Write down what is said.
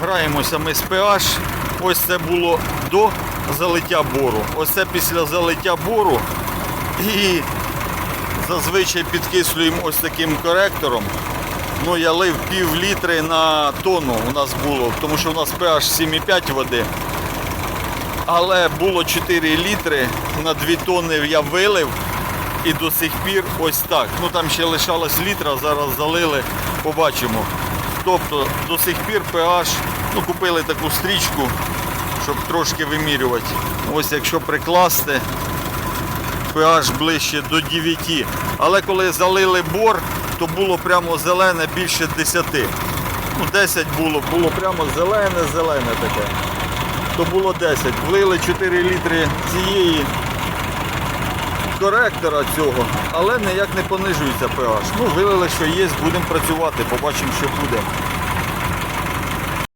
Граємося ми з pH. Ось це було до залиття бору. Ось це після залиття бору. І зазвичай підкислюємо ось таким коректором. Ну, я лив пів літри на тонну у нас було, тому що у нас pH 7,5 води. Але було 4 літри, на 2 тонни я вилив і до сих пір ось так. Ну там ще лишалось літра, зараз залили, побачимо. Тобто до сих пір pH, ну купили таку стрічку, щоб трошки вимірювати. Ось якщо прикласти, pH ближче до 9. Але коли залили бор, то було прямо зелене більше 10. Ну 10 було, було прямо зелене, зелене таке. То було 10. Влили 4 літри цієї коректора цього, але ніяк не понижується pH. Ну, вилили, що є, будемо працювати, побачимо, що буде.